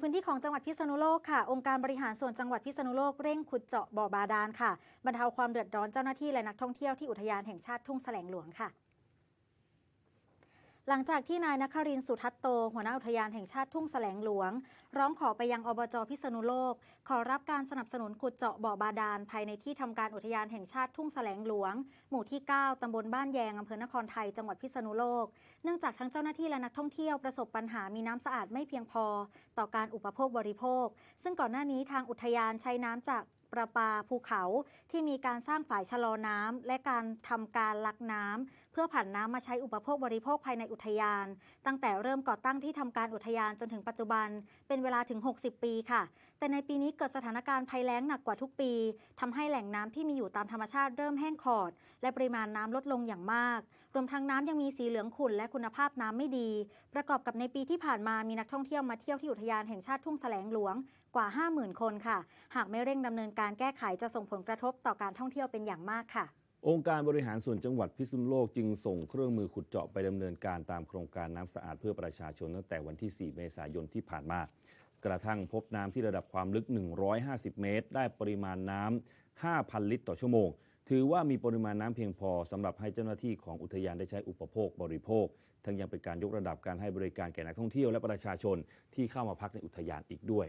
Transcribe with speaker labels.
Speaker 1: พื้นที่ของจังหวัดพิษณุโลกค่ะ องค์การบริหารส่วนจังหวัดพิษณุโลกเร่งขุดเจาะบ่อบาดาลค่ะบรรเทาความเดือดร้อนเจ้าหน้าที่และนักท่องเที่ยวที่อุทยานแห่งชาติทุ่งแสลงหลวงค่ะ หลังจากที่นายนครินสุทัตโต หัวหน้าอุทยานแห่งชาติทุ่งแสลงหลวง ร้องขอไปยังอบจพิษณุโลก ขอรับการสนับสนุนขุดเจาะบ่อบาดาลภายในที่ทำการอุทยานแห่งชาติทุ่งแสลงหลวง หมู่ที่ 9ตำบลบ้านแยงอำเภอนครไทยจังหวัดพิษณุโลก เนื่องจากทั้งเจ้าหน้าที่และนักท่องเที่ยวประสบปัญหามีน้ำสะอาดไม่เพียงพอ ต่อการอุปโภคบริโภค ซึ่งก่อนหน้านี้ทางอุทยานใช้น้ำจากประปาภูเขาที่มีการสร้างฝายชะลอน้ำและการทำการลักน้ำเพื่อผ่านน้ำมาใช้อุปโภคบริโภคภายในอุทยาน ตั้งแต่เริ่มก่อตั้งที่ทำการอุทยานจนถึงปัจจุบัน เป็นเวลาถึง 60 ปีค่ะ แต่ในปีนี้เกิดสถานการณ์ภัยแล้งหนักกว่าทุกปีทำให้แหล่งน้ำที่มีอยู่ตามธรรมชาติเริ่มแห้งขอด และปริมาณน้ำลดลงอย่างมาก รวมทั้งน้ำยังมีสีเหลืองขุ่นและคุณภาพน้ำไม่ดี ประกอบกับในปีที่ผ่านมามีนักท่องเที่ยวมาเที่ยวที่อุทยานแห่งชาติทุ่งแสลงหลวงกว่า 50,000 คนค่ะ หากไม่เร่งดำเนินการแก้ไขจะส่งผลกระทบต่อการท่องเที่ยวเป็นอย่างมากค่ะ
Speaker 2: องค์การบริหารส่วนจังหวัดพิษณุโลกจึงส่งเครื่องมือขุดเจาะไปดำเนินการตามโครงการน้ำสะอาดเพื่อประชาชนตั้งแต่วันที่ 4 เมษายนที่ผ่านมา กระทั่งพบน้ำที่ระดับความลึก 150 เมตร ได้ปริมาณน้ำ 5,000 ลิตรต่อชั่วโมงถือว่ามีปริมาณน้ำเพียงพอสำหรับให้เจ้าหน้าที่ของอุทยานได้ใช้อุปโภคบริโภค ทั้งยังเป็นการยกระดับการให้บริการแก่นักท่องเที่ยวและประชาชนที่เข้ามาพักในอุทยานอีกด้วย